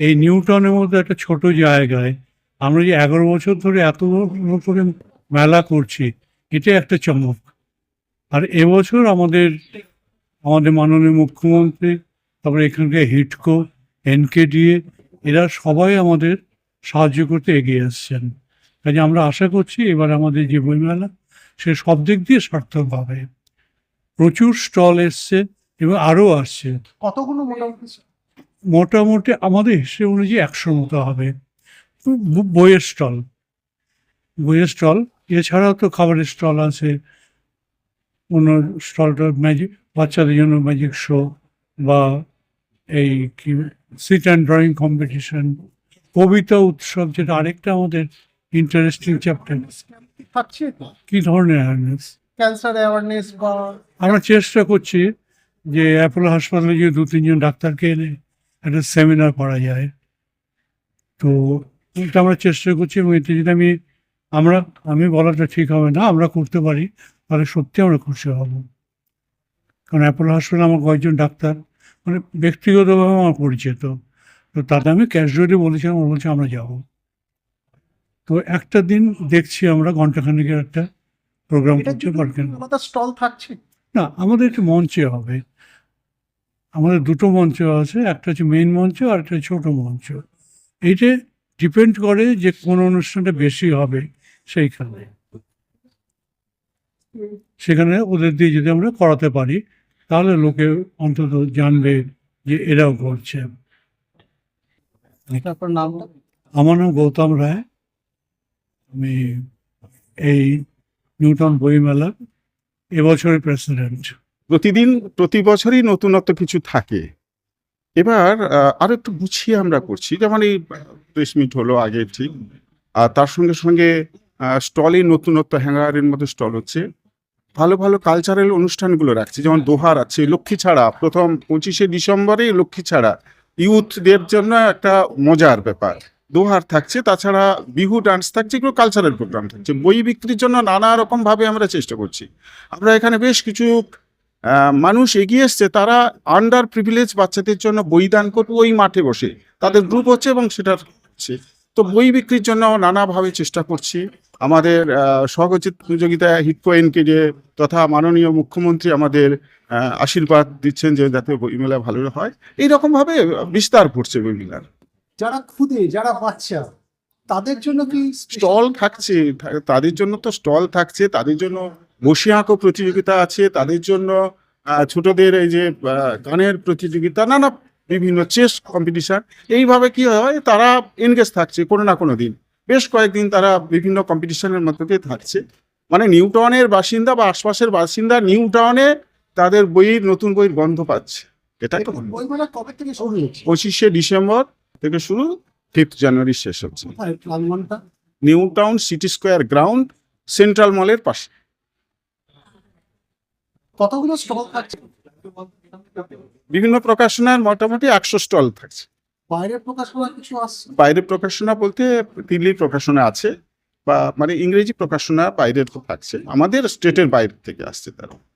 এই নিউটনের মধ্যে একটা ছোট জায়গায় আমরা যে এগারো বছর ধরে এত করে মেলা করছি, এটা একটা চমক। আর এবছর আমাদের আমাদের মাননীয় মুখ্যমন্ত্রী, তারপরে এখানকার হিটকো, এনকেডিএ, এরা সবাই আমাদের সাহায্য করতে এগিয়ে আসছেন। কাজে আমরা আশা করছি এবার আমাদের যে বইমেলা, সে সব দিক দিয়ে সার্থক হবে। প্রচুর স্টল এসছে এবং আরও আসছে। কতগুলো মোটামুটি মোটামুটি আমাদের হিসেব অনুযায়ী একশো মতো হবে। বইয়ের স্টল। বইয়ের স্টল। এছাড়াও তো খাবারের স্টল আছে। অন্য স্টলটা ম্যাজিক বাচ্চাদের জন্য ম্যাজিক শো বা এই কি সিট অ্যান্ড ড্রয়িং কম্পিটিশন কবিতা উৎসব যেটা আরেকটা আমাদের ইন্টারেস্টিং চ্যাপ্টার থাকছে কী ধরনের অ্যাওয়ারনেস ক্যান্সার অ্যাওয়ারনেস বা আমরা চেষ্টা করছি যে অ্যাপোলো হাসপাতালে যে দু তিনজন ডাক্তারকে এনে একটা সেমিনার করা যায়। তো এটা আমরা চেষ্টা করছি এবং এতে যদি আমি আমরা আমি বলাটা ঠিক হবে না আমরা করতে পারি তাহলে সত্যি আমরা খুশি হব। কারণ অ্যাপোলো হাসপাতালে আমার কয়েকজন ডাক্তার মানে ব্যক্তিগতভাবে আমার পরিচিত। তো তাতে আমি ক্যাজুয়ালি বলেছিলাম ও বলছে আমরা যাব। তো একটা দিন দেখছি আমরা ঘন্টাখানিকের একটা প্রোগ্রাম করতে পারবেন স্টল থাকছে? না আমাদের একটু মঞ্চে হবে। আমাদের দুটো মঞ্চ আছে একটা হচ্ছে মেইন মঞ্চ আর একটা ছোট মঞ্চ। এইটা ডিপেন্ড করে যে কোন অনুষ্ঠানটা বেশি হবে সেইখানে। সেখানে ওদের দিয়ে যদি আমরা করাতে পারি তাহলে লোকে অন্তত জানবে যে এরাও করছে। আমার নাম গৌতম রায়। আমি এই নিউটন বইমেলার এবছরের প্রেসিডেন্ট। প্রতিদিন, প্রতি বছরই নতুনত্ব কিছু থাকে। এবার আরও একটু গুছিয়ে আমরা করছি। যেমন এই প্রেস মিট হলো আগে ঠিক। আর তার সঙ্গে সঙ্গে স্টলে নতুনত্ব হ্যাঙ্গারের মতো স্টল হচ্ছে। ভালো ভালো কালচারাল অনুষ্ঠানগুলো রাখছে। যেমন দোহার আছে, লক্ষ্মী ছাড়া, প্রথম পঁচিশে ডিসেম্বরে লক্ষ্মী ছাড়া। ইউথদের জন্য একটা মজার ব্যাপার। দোহার থাকছে, তাছাড়া বিহু ডান্স থাকছে, এগুলো কালচারাল প্রোগ্রাম থাকছে। বই বিক্রির জন্য নানা রকম ভাবে আমরা চেষ্টা করছি। আমরা এখানে বেশ কিছু মানুষ এগিয়ে এসছে তারা আন্ডার প্রিভিলেজ বাচ্চাদের জন্য বই দান করবে ওই মাঠে বসে। তাদের গ্রুপ হচ্ছে এবং সেটা হচ্ছে। তো বই বিক্রির জন্য নানাভাবে চেষ্টা করছি। আমাদের সহযোগিতা হিটকো এনকে যে তথা মাননীয় মুখ্যমন্ত্রী আমাদের আশীর্বাদ দিচ্ছেন যে যাতে বইমেলা ভালো হয়। এইরকম ভাবে বিস্তার করছে বইমেলার যারা খুদে যারা বাচ্চা তাদের জন্য কি স্টল থাকছে তাদের জন্য তো স্টল থাকছে তাদের জন্য বসে আঁকো প্রতিযোগিতা আছে তাদের জন্য ছোটদের এই যে গানের প্রতিযোগিতা নানা বিভিন্ন চেস কম্পিটিশন এইভাবে কি হয় তারা এনগেজ থাকছে কোনো না কোনো দিন। বেশ কয়েকদিন তারা বিভিন্ন কম্পিটিশনের মধ্যে দিয়ে থাকছে। মানে নিউ টাউনের বাসিন্দা বা আশপাশের বাসিন্দা নিউ টাউনে তাদের বইয়ের নতুন বইয়ের গন্ধ পাচ্ছে। এটাই তো কবে থেকে শুরু পঁচিশে ডিসেম্বর থেকে শুরু ফিফথ জানুয়ারি শেষ হচ্ছে। New Town City Square ground Central মলের পাশে। কতগুলো স্টল থাকছে। বিভিন্ন প্রকাশনার মোটামুটি একশো স্টল থাকছে। বাইরের প্রকাশনা কিছু আসছে? প্রকাশনা বলতে দিল্লির প্রকাশনা আছে বা মানে ইংরেজি প্রকাশনা বাইরের তো থাকছে। আমাদের স্টেটের বাইরে থেকে আসছে তারা।